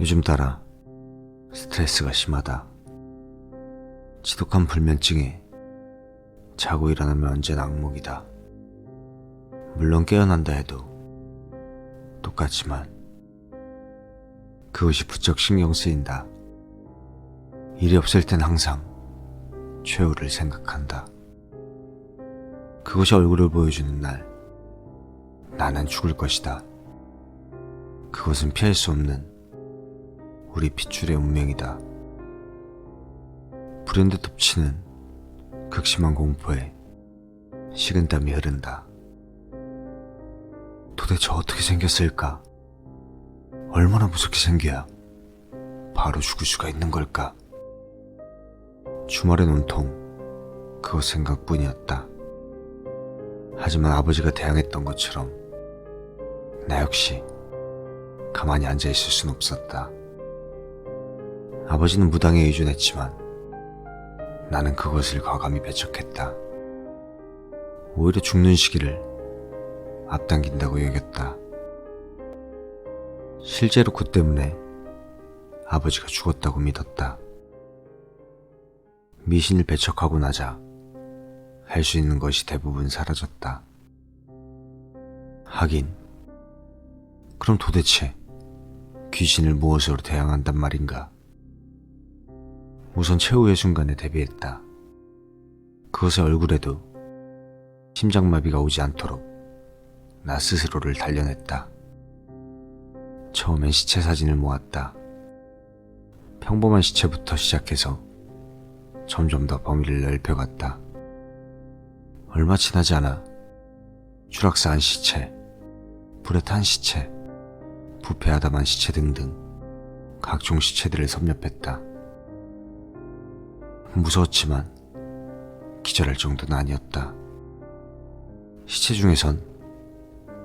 요즘 따라 스트레스가 심하다. 지독한 불면증에 자고 일어나면 언제나 악몽이다. 물론 깨어난다 해도 똑같지만 그것이 부쩍 신경 쓰인다. 일이 없을 땐 항상 최후를 생각한다. 그것이 얼굴을 보여주는 날, 나는 죽을 것이다. 그것은 피할 수 없는 우리 핏줄의 운명이다. 불현듯 덮치는 극심한 공포에 식은땀이 흐른다. 도대체 어떻게 생겼을까? 얼마나 무섭게 생겨야 바로 죽을 수가 있는 걸까? 주말엔 온통 그것 생각뿐이었다. 하지만 아버지가 대항했던 것처럼 나 역시 가만히 앉아 있을 순 없었다. 아버지는 무당에 의존했지만 나는 그것을 과감히 배척했다. 오히려 죽는 시기를 앞당긴다고 여겼다. 실제로 그 때문에 아버지가 죽었다고 믿었다. 미신을 배척하고 나자 할 수 있는 것이 대부분 사라졌다. 하긴, 그럼 도대체 귀신을 무엇으로 대항한단 말인가? 우선 최후의 순간에 대비했다. 그것의 얼굴에도 심장마비가 오지 않도록 나 스스로를 단련했다. 처음엔 시체 사진을 모았다. 평범한 시체부터 시작해서 점점 더 범위를 넓혀갔다. 얼마 지나지 않아 추락사 한 시체, 불에 탄 시체, 부패하다만 시체 등등 각종 시체들을 섭렵했다. 무서웠지만 기절할 정도는 아니었다. 시체 중에선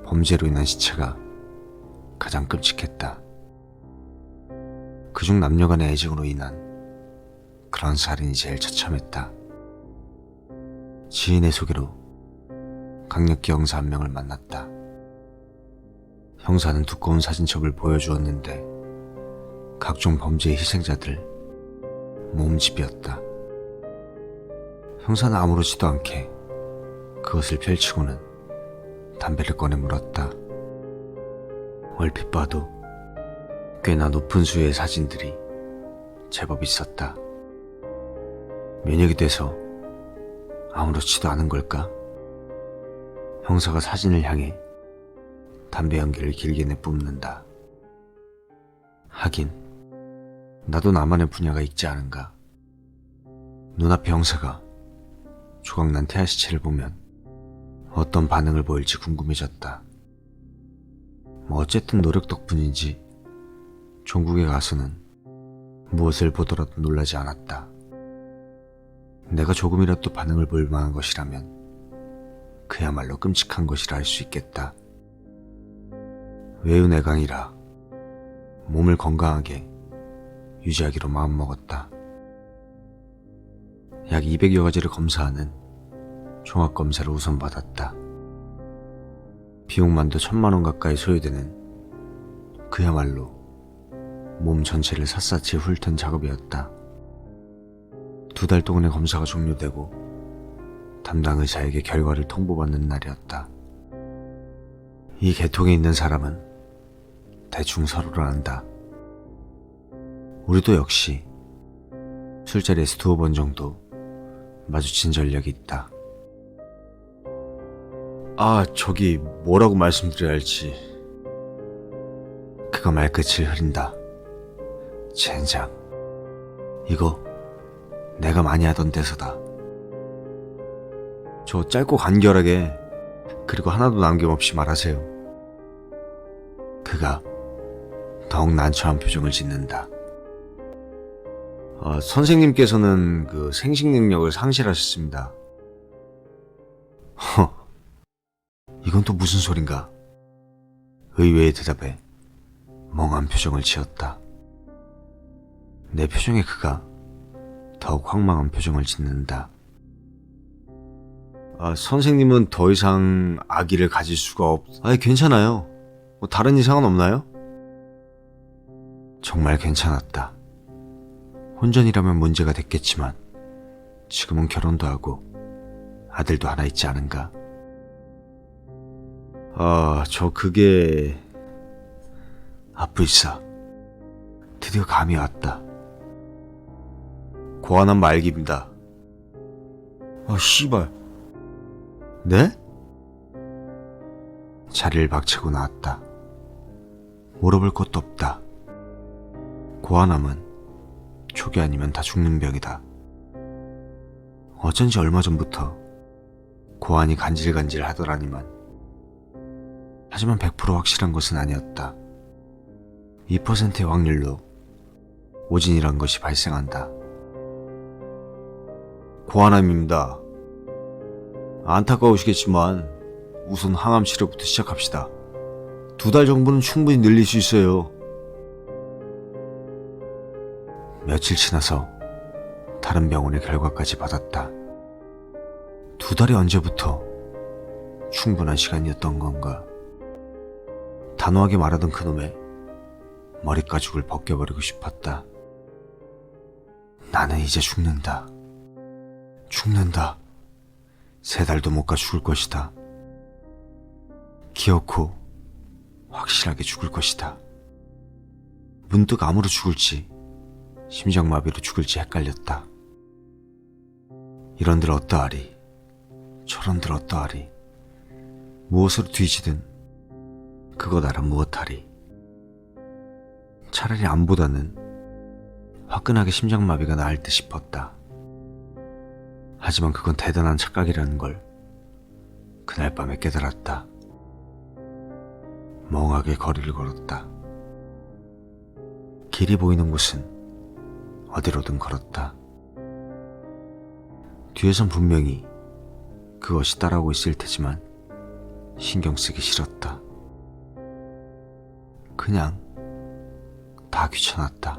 범죄로 인한 시체가 가장 끔찍했다. 그중 남녀 간의 애증으로 인한 그런 살인이 제일 처참했다. 지인의 소개로 강력기 형사 한 명을 만났다. 형사는 두꺼운 사진첩을 보여주었는데 각종 범죄의 희생자들 몸집이었다. 형사는 아무렇지도 않게 그것을 펼치고는 담배를 꺼내 물었다. 얼핏 봐도 꽤나 높은 수의 사진들이 제법 있었다. 면역이 돼서 아무렇지도 않은 걸까? 형사가 사진을 향해 담배 연기를 길게 내뿜는다. 하긴, 나도 나만의 분야가 있지 않은가. 눈앞에 형사가 조각난 태아 시체를 보면 어떤 반응을 보일지 궁금해졌다. 뭐 어쨌든 노력 덕분인지 종국에 가서는 무엇을 보더라도 놀라지 않았다. 내가 조금이라도 반응을 보일 만한 것이라면 그야말로 끔찍한 것이라 할 수 있겠다. 외유내강이라 몸을 건강하게 유지하기로 마음먹었다. 약 200여 가지를 검사하는 종합검사를 우선 받았다. 비용만도 천만 원 가까이 소요되는 그야말로 몸 전체를 샅샅이 훑은 작업이었다. 두 달 동안의 검사가 종료되고 담당 의사에게 결과를 통보받는 날이었다. 이 계통에 있는 사람은 대충 서로를 안다. 우리도 역시 술자리에서 두어 번 정도 마주친 전력이 있다. 아, 저기 뭐라고 말씀드려야 할지. 그가 말끝을 흐린다. 젠장. 이거 내가 많이 하던 데서다. 저 짧고 간결하게 그리고 하나도 남김없이 말하세요. 그가 더욱 난처한 표정을 짓는다. 어, 선생님께서는 그 생식 능력을 상실하셨습니다. 허, 이건 또 무슨 소린가? 의외의 대답에 멍한 표정을 지었다. 내 표정에 그가 더욱 황망한 표정을 짓는다. 아, 선생님은 더 이상 아기를 가질 수가 없... 아니, 괜찮아요. 뭐 다른 이상은 없나요? 정말 괜찮았다. 혼전이라면 문제가 됐겠지만 지금은 결혼도 하고 아들도 하나 있지 않은가? 아, 저 그게 아프이사. 드디어 감이 왔다. 고안한 말기입니다. 아, 씨발. 네? 자리를 박차고 나왔다. 물어볼 것도 없다. 고안함은 초기 아니면 다 죽는 병이다. 어쩐지 얼마 전부터 고안이 간질간질 하더라니만. 하지만 100% 확실한 것은 아니었다. 2%의 확률로 오진이란 것이 발생한다. 고안함입니다. 안타까우시겠지만 우선 항암 치료부터 시작합시다. 두 달 정도는 충분히 늘릴 수 있어요. 며칠 지나서 다른 병원의 결과까지 받았다. 두 달이 언제부터 충분한 시간이었던 건가? 단호하게 말하던 그놈의 머리 가죽을 벗겨버리고 싶었다. 나는 이제 죽는다. 죽는다. 세 달도 못 가 죽을 것이다. 기어코 확실하게 죽을 것이다. 문득 암으로 죽을지 심장마비로 죽을지 헷갈렸다. 이런들 어떠하리 저런들 어떠하리 무엇으로 뒤지든 그것 알아 무엇하리 차라리 암보다는 화끈하게 심장마비가 나을 듯 싶었다. 하지만 그건 대단한 착각이라는 걸 그날 밤에 깨달았다. 멍하게 거리를 걸었다. 길이 보이는 곳은 어디로든 걸었다. 뒤에선 분명히 그것이 따라오고 있을 테지만 신경 쓰기 싫었다. 그냥 다 귀찮았다.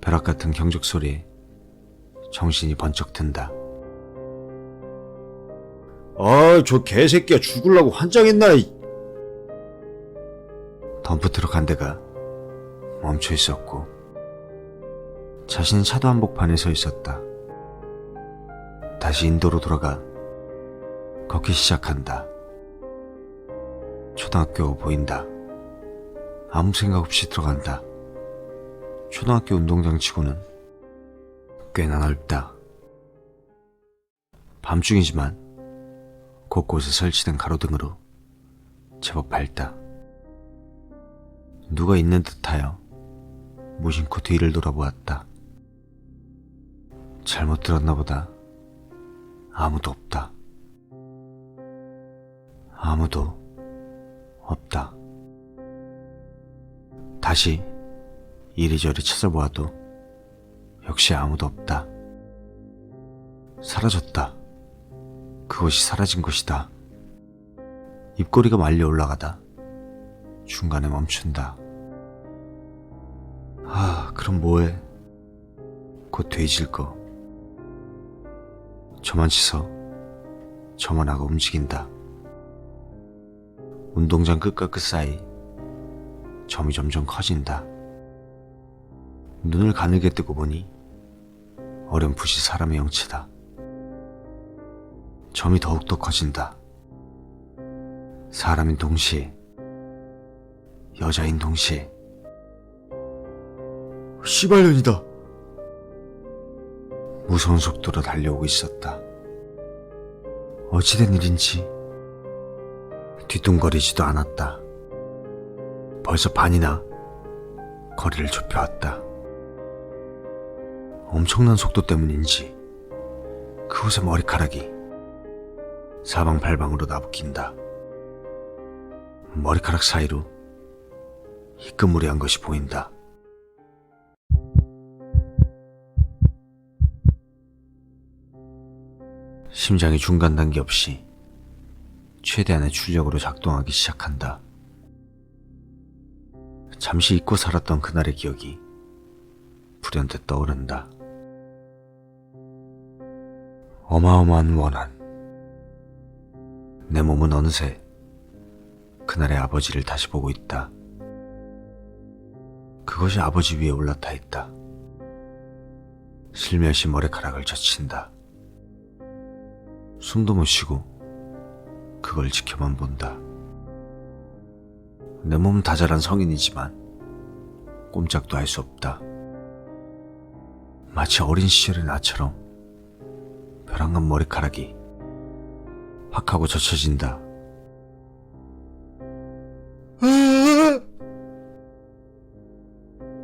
벼락 같은 경적 소리에 정신이 번쩍 든다. 아, 저 개새끼야 죽을라고 환장했나? 이. 덤프트럭 한 대가 멈춰 있었고 자신은 차도 한복판에 서 있었다. 다시 인도로 돌아가 걷기 시작한다. 초등학교 보인다. 아무 생각 없이 들어간다. 초등학교 운동장 치고는 꽤나 넓다. 밤중이지만 곳곳에 설치된 가로등으로 제법 밝다. 누가 있는 듯하여 무심코 뒤를 돌아보았다. 잘못 들었나 보다. 아무도 없다. 아무도 없다. 다시 이리저리 찾아보아도 역시 아무도 없다. 사라졌다. 그것이 사라진 것이다. 입꼬리가 말려 올라가다 중간에 멈춘다. 아, 그럼 뭐해? 곧 돼질 거. 저만 치서 저만 하고 움직인다. 운동장 끝과 끝 사이 점이 점점 커진다. 눈을 가늘게 뜨고 보니 어렴풋이 사람의 영체다. 점이 더욱더 커진다. 사람인 동시에 여자인 동시에 시발년이다. 무서운 속도로 달려오고 있었다. 어찌된 일인지 뒤뚱거리지도 않았다. 벌써 반이나 거리를 좁혀왔다. 엄청난 속도 때문인지 그곳의 머리카락이 사방팔방으로 나부낀다. 머리카락 사이로 희끄무리한 것이 보인다. 심장이 중간 단계 없이 최대한의 출력으로 작동하기 시작한다. 잠시 잊고 살았던 그날의 기억이 불현듯 떠오른다. 어마어마한 원한. 내 몸은 어느새 그날의 아버지를 다시 보고 있다. 그것이 아버지 위에 올라타 있다. 슬며시 머리카락을 젖힌다. 숨도 못 쉬고 그걸 지켜만 본다. 내 몸은 다 자란 성인이지만 꼼짝도 할 수 없다. 마치 어린 시절의 나처럼 벼랑간 머리카락이 확 하고 젖혀진다.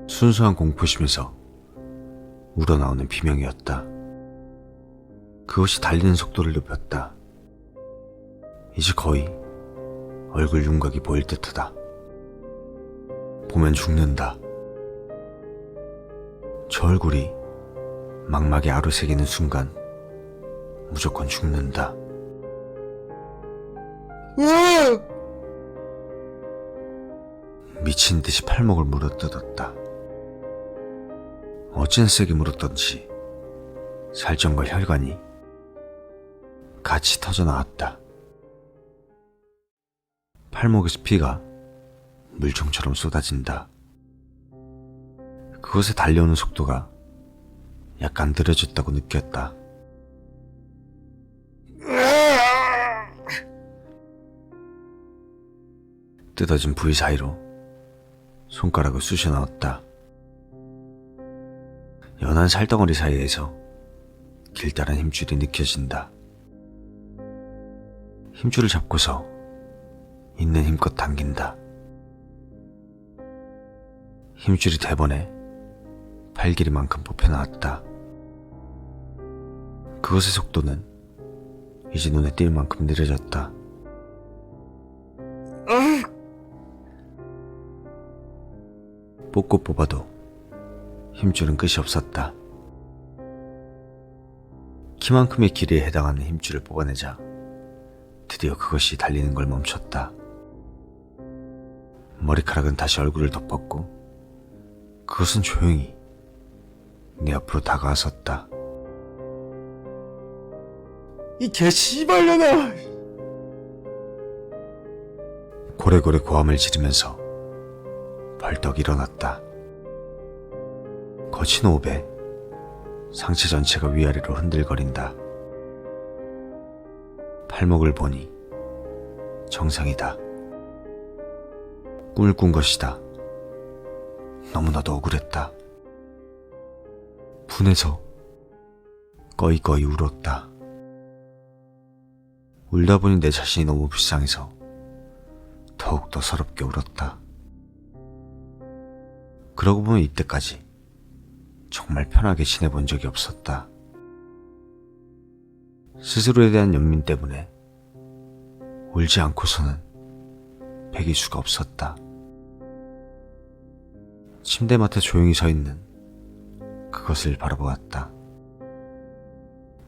순수한 공포심에서 우러나오는 비명이었다. 그것이 달리는 속도를 높였다. 이제 거의 얼굴 윤곽이 보일 듯하다. 보면 죽는다. 저 얼굴이 망막에 아로 새기는 순간 무조건 죽는다. 미친 듯이 팔목을 물어뜯었다. 어찌나 세게 물었던지 살점과 혈관이 같이 터져 나왔다. 팔목에서 피가 물총처럼 쏟아진다. 그곳에 달려오는 속도가 약간 느려졌다고 느꼈다. 뜯어진 부위 사이로 손가락을 쑤셔 넣었다. 연한 살덩어리 사이에서 길다란 힘줄이 느껴진다. 힘줄을 잡고서 있는 힘껏 당긴다. 힘줄이 대번에 팔 길이만큼 뽑혀 나왔다. 그것의 속도는 이제 눈에 띌 만큼 느려졌다. 뽑고 뽑아도 힘줄은 끝이 없었다. 키만큼의 길이에 해당하는 힘줄을 뽑아내자 드디어 그것이 달리는 걸 멈췄다. 머리카락은 다시 얼굴을 덮었고 그것은 조용히 내 앞으로 다가왔었다. 이 개씨발년아! 고래고래 고함을 지르면서 벌떡 일어났다. 거친 호흡에 상체 전체가 위아래로 흔들거린다. 팔목을 보니 정상이다. 꿈을 꾼 것이다. 너무나도 억울했다. 분해서 꺼이꺼이 울었다. 울다 보니 내 자신이 너무 불쌍해서 더욱더 서럽게 울었다. 그러고 보면 이때까지 정말 편하게 지내본 적이 없었다. 스스로에 대한 연민 때문에 울지 않고서는 베길 수가 없었다. 침대맡에 조용히 서 있는 그것을 바라보았다.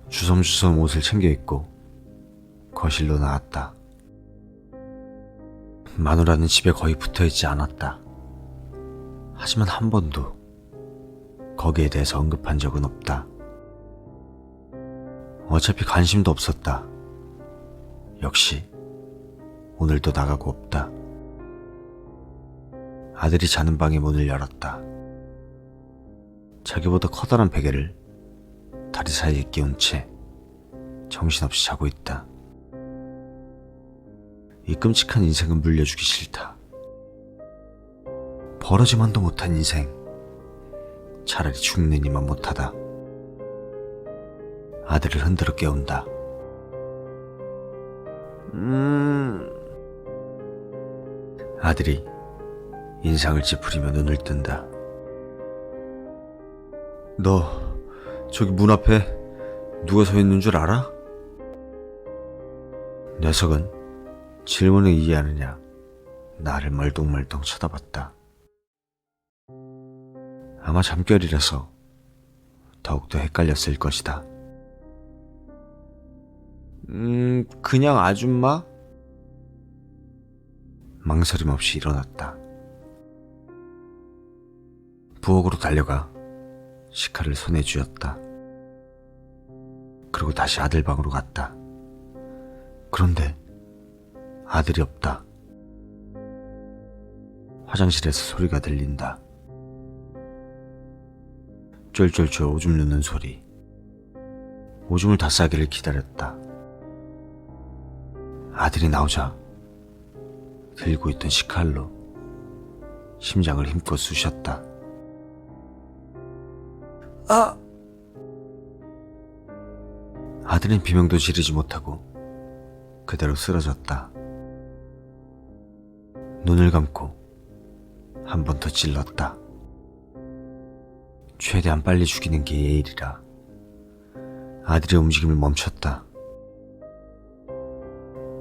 주섬주섬 옷을 챙겨 입고 거실로 나왔다. 마누라는 집에 거의 붙어 있지 않았다. 하지만 한 번도 거기에 대해서 언급한 적은 없다. 어차피 관심도 없었다. 역시 오늘도 나가고 없다. 아들이 자는 방의 문을 열었다. 자기보다 커다란 베개를 다리 사이에 끼운 채 정신없이 자고 있다. 이 끔찍한 인생은 물려주기 싫다. 벌어지만도 못한 인생. 차라리 죽는 이만 못하다. 아들을 흔들어 깨운다. 음. 아들이 인상을 찌푸리며 눈을 뜬다. 너 저기 문 앞에 누가 서 있는 줄 알아? 녀석은 질문을 이해하느냐 나를 멀뚱멀뚱 쳐다봤다. 아마 잠결이라서 더욱더 헷갈렸을 것이다. 음, 그냥 아줌마? 망설임 없이 일어났다. 부엌으로 달려가 식칼을 손에 쥐었다. 그리고 다시 아들 방으로 갔다. 그런데 아들이 없다. 화장실에서 소리가 들린다. 쫄쫄쫄 오줌 누는 소리. 오줌을 다 싸기를 기다렸다. 아들이 나오자 들고 있던 식칼로 심장을 힘껏 쑤셨다. 아! 아들은 비명도 지르지 못하고 그대로 쓰러졌다. 눈을 감고 한 번 더 찔렀다. 최대한 빨리 죽이는 게 예일이라 아들의 움직임을 멈췄다.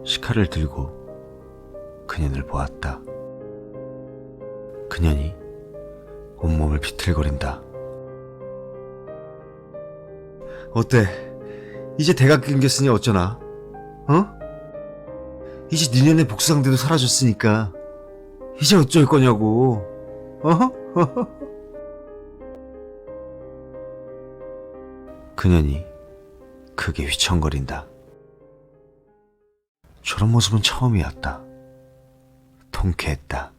시칼을 들고 그년을 보았다. 그년이 온몸을 비틀거린다. 어때? 이제 대가 끊겼으니 어쩌나? 어? 이제 니네네 복수상대도 사라졌으니까 이제 어쩔 거냐고 어? 그년이 크게 휘청거린다. 저런 모습은 처음이었다. 통쾌했다.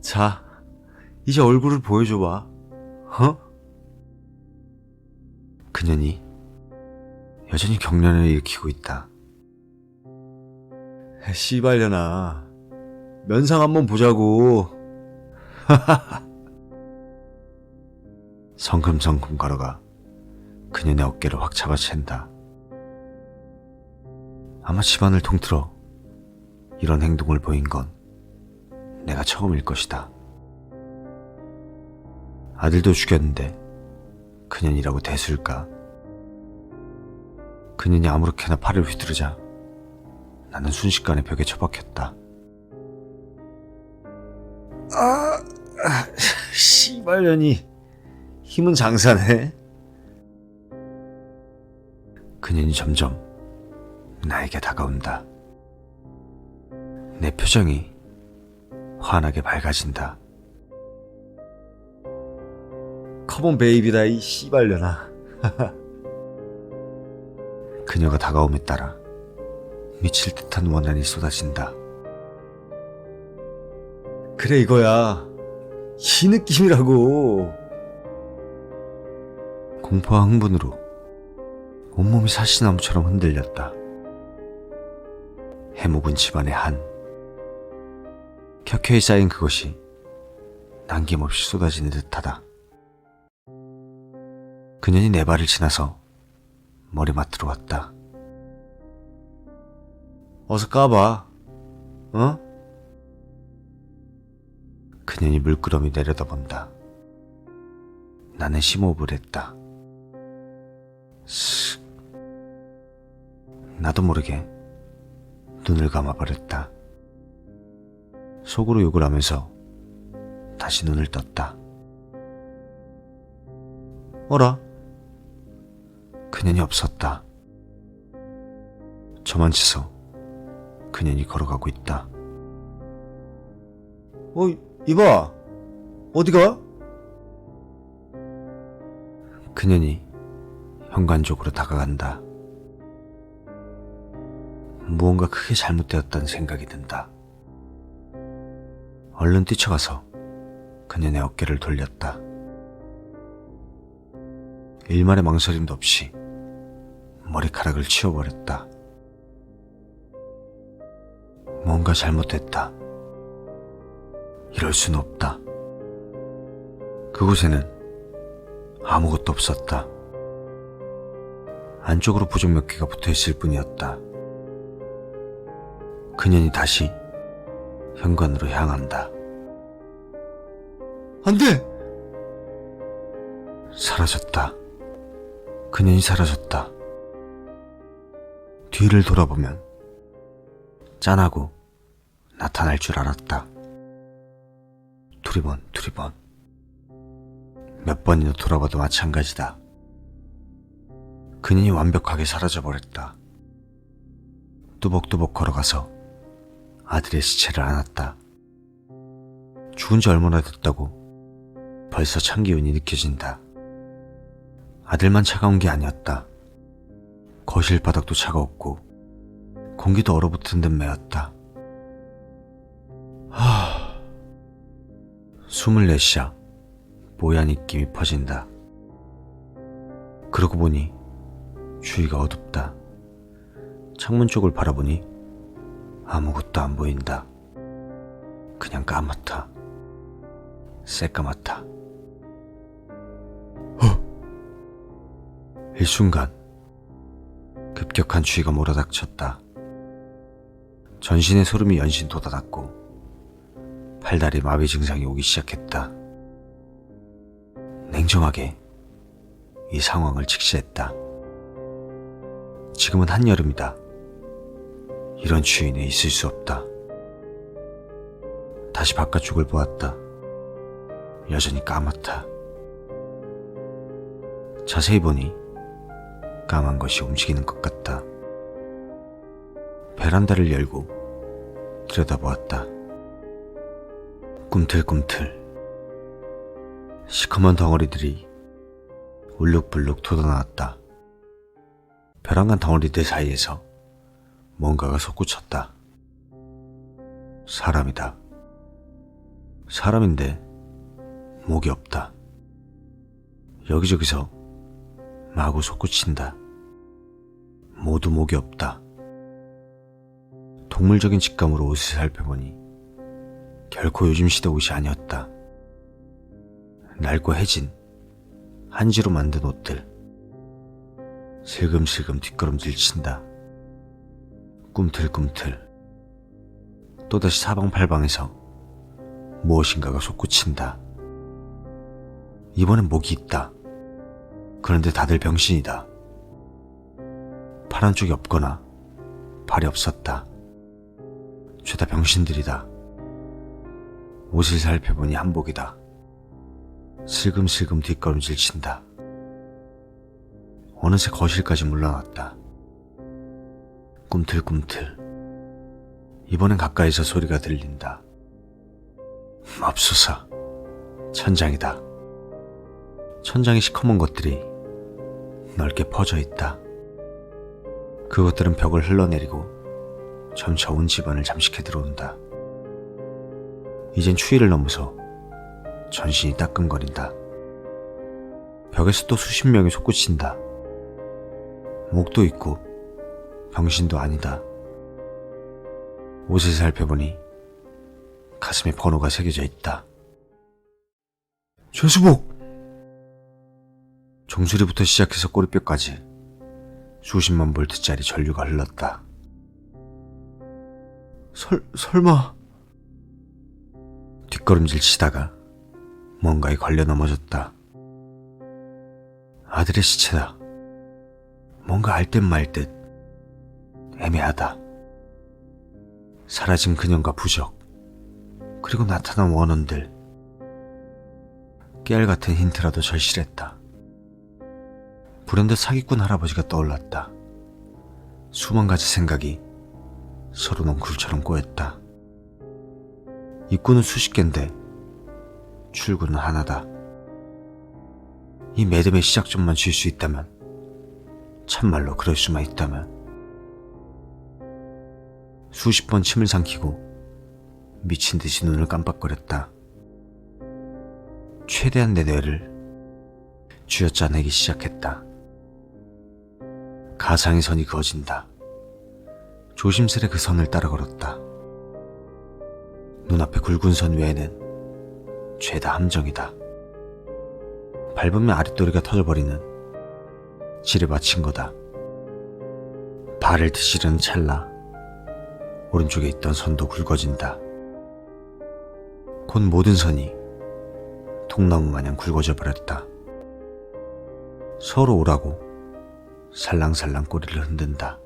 자 이제 얼굴을 보여줘봐 어? 그년이 여전히 경련을 일으키고 있다. 씨발려나 면상 한번 보자고 성큼성큼 걸어가 그년의 어깨를 확 잡아챈다. 아마 집안을 통틀어 이런 행동을 보인 건 내가 처음일 것이다. 아들도 죽였는데 그년이라고 대수일까? 그년이 아무렇게나 팔을 휘두르자 나는 순식간에 벽에 처박혔다. 아, 아 씨발년이 힘은 장사네 그년이 점점 나에게 다가온다. 내 표정이 환하게 밝아진다. 커먼 베이비다 이 씨발려나 그녀가 다가옴에 따라 미칠 듯한 원한이 쏟아진다. 그래 이거야 이 느낌이라고 공포와 흥분으로 온몸이 사시나무처럼 흔들렸다. 해묵은 집안의 한 켜켜이 쌓인 그것이 남김없이 쏟아지는 듯하다. 그년이 내 발을 지나서 머리맡으로 왔다. 어서 까봐 어? 그년이 물끄러미 내려다본다. 나는 심호흡을 했다. 슥. 나도 모르게 눈을 감아버렸다. 속으로 욕을 하면서 다시 눈을 떴다. 어라 그년이 없었다. 저만 치서 그년이 걸어가고 있다. 어 이봐 어디가? 그년이 현관 쪽으로 다가간다. 무언가 크게 잘못되었다는 생각이 든다. 얼른 뛰쳐가서 그년의 어깨를 돌렸다. 일말의 망설임도 없이 머리카락을 치워버렸다. 뭔가 잘못됐다. 이럴 수는 없다. 그곳에는 아무것도 없었다. 안쪽으로 부족 몇 개가 붙어 있을 뿐이었다. 그년이 다시 현관으로 향한다. 안 돼 사라졌다. 그년이 사라졌다. 뒤를 돌아보면 짠하고 나타날 줄 알았다. 두리번, 두리번. 몇 번이나 돌아봐도 마찬가지다. 그년이 완벽하게 사라져버렸다. 뚜벅뚜벅 걸어가서 아들의 시체를 안았다. 죽은 지 얼마나 됐다고 벌써 찬 기운이 느껴진다. 아들만 차가운 게 아니었다. 거실 바닥도 차가웠고 공기도 얼어붙은 듯 메었다. 하... 숨을 내쉬어 뽀얀 입김이 퍼진다. 그러고 보니 주위가 어둡다. 창문 쪽을 바라보니 아무것도 안 보인다. 그냥 까맣다. 새까맣다. 어! 일순간 급격한 추위가 몰아닥쳤다. 전신의 소름이 연신 돋아났고 팔다리 마비 증상이 오기 시작했다. 냉정하게 이 상황을 직시했다. 지금은 한여름이다. 이런 추위는 있을 수 없다. 다시 바깥쪽을 보았다. 여전히 까맣다. 자세히 보니 까만 것이 움직이는 것 같다. 베란다를 열고 들여다보았다. 꿈틀꿈틀. 시커먼 덩어리들이 울룩불룩 돋아나왔다. 벼랑간 덩어리들 사이에서 뭔가가 솟구쳤다. 사람이다. 사람인데 목이 없다. 여기저기서 마구 솟구친다. 모두 목이 없다. 동물적인 직감으로 옷을 살펴보니 결코 요즘 시대 옷이 아니었다. 낡고 해진 한지로 만든 옷들. 슬금슬금 뒷걸음질 친다. 꿈틀꿈틀. 또다시 사방팔방에서 무엇인가가 솟구친다. 이번엔 목이 있다. 그런데 다들 병신이다. 파란 쪽이 없거나 발이 없었다. 죄다 병신들이다. 옷을 살펴보니 한복이다. 슬금슬금 뒷걸음질 친다. 어느새 거실까지 물러났다. 꿈틀꿈틀. 이번엔 가까이서 소리가 들린다. 맙소사. 천장이다. 천장에 시커먼 것들이 넓게 퍼져 있다. 그것들은 벽을 흘러내리고 점차 온 집안을 잠식해 들어온다. 이젠 추위를 넘어서 전신이 따끔거린다. 벽에서 또 수십 명이 솟구친다. 목도 있고 병신도 아니다. 옷을 살펴보니 가슴에 번호가 새겨져 있다. 최수복! 종소리부터 시작해서 꼬리뼈까지 수십만 볼트짜리 전류가 흘렀다. 설, 설마. 뒷걸음질 치다가 뭔가에 걸려 넘어졌다. 아들의 시체다. 뭔가 알 듯 말듯 애매하다. 사라진 그녀가 부적, 그리고 나타난 원혼들. 깨알 같은 힌트라도 절실했다. 불현듯 사기꾼 할아버지가 떠올랐다. 수만 가지 생각이 서로 넝쿨처럼 꼬였다. 입구는 수십 개인데 출구는 하나다. 이 매듭의 시작점만 줄수 있다면 참말로 그럴 수만 있다면 수십 번 침을 삼키고 미친 듯이 눈을 깜빡거렸다. 최대한 내 뇌를 쥐어짜내기 시작했다. 가상의 선이 그어진다. 조심스레 그 선을 따라 걸었다. 눈앞에 굵은 선 외에는 죄다 함정이다. 밟으면 아랫도리가 터져버리는 지뢰 받친 거다. 발을 뒤지려는 찰나 오른쪽에 있던 선도 굵어진다. 곧 모든 선이 통나무 마냥 굵어져 버렸다. 서로 오라고 살랑살랑 꼬리를 흔든다.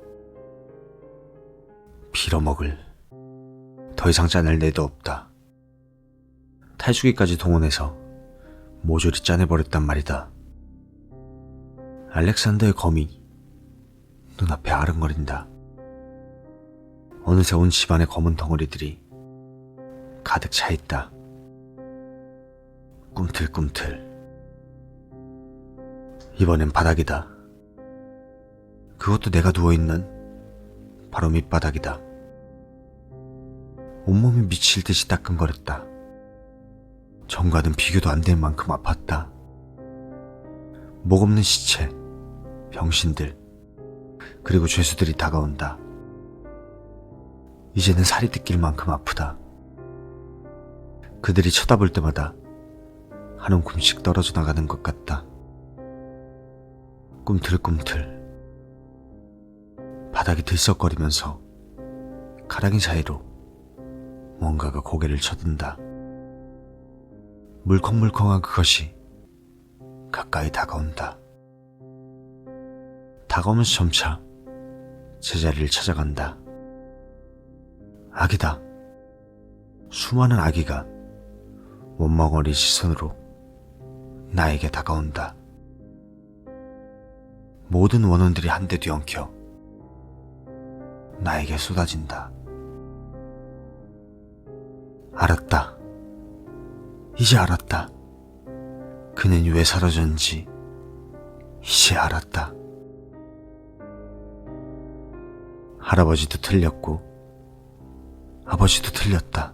빌어먹을 더 이상 짜낼 내도 없다. 탈수기까지 동원해서 모조리 짜내버렸단 말이다. 알렉산더의 검이 눈앞에 아른거린다. 어느새 온 집안의 검은 덩어리들이 가득 차 있다. 꿈틀꿈틀. 이번엔 바닥이다. 그것도 내가 누워있는 바로 밑바닥이다. 온몸이 미칠 듯이 따끔거렸다. 전과는 비교도 안 될 만큼 아팠다. 목 없는 시체, 병신들, 그리고 죄수들이 다가온다. 이제는 살이 뜯길 만큼 아프다. 그들이 쳐다볼 때마다 한 움큼씩 떨어져 나가는 것 같다. 꿈틀꿈틀. 바닥이 들썩거리면서 가랑이 사이로 뭔가가 고개를 쳐든다. 물컹물컹한 그것이 가까이 다가온다. 다가오면서 점차 제자리를 찾아간다. 아기다. 수많은 아기가 원망어리 시선으로 나에게 다가온다. 모든 원혼들이 한데 뒤엉켜 나에게 쏟아진다. 알았다. 이제 알았다. 그는 왜 사라졌는지 이제 알았다. 할아버지도 틀렸고 아버지도 틀렸다.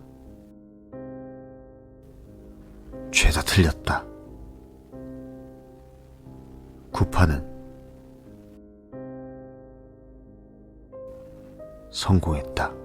죄다 틀렸다. 구파는 성공했다.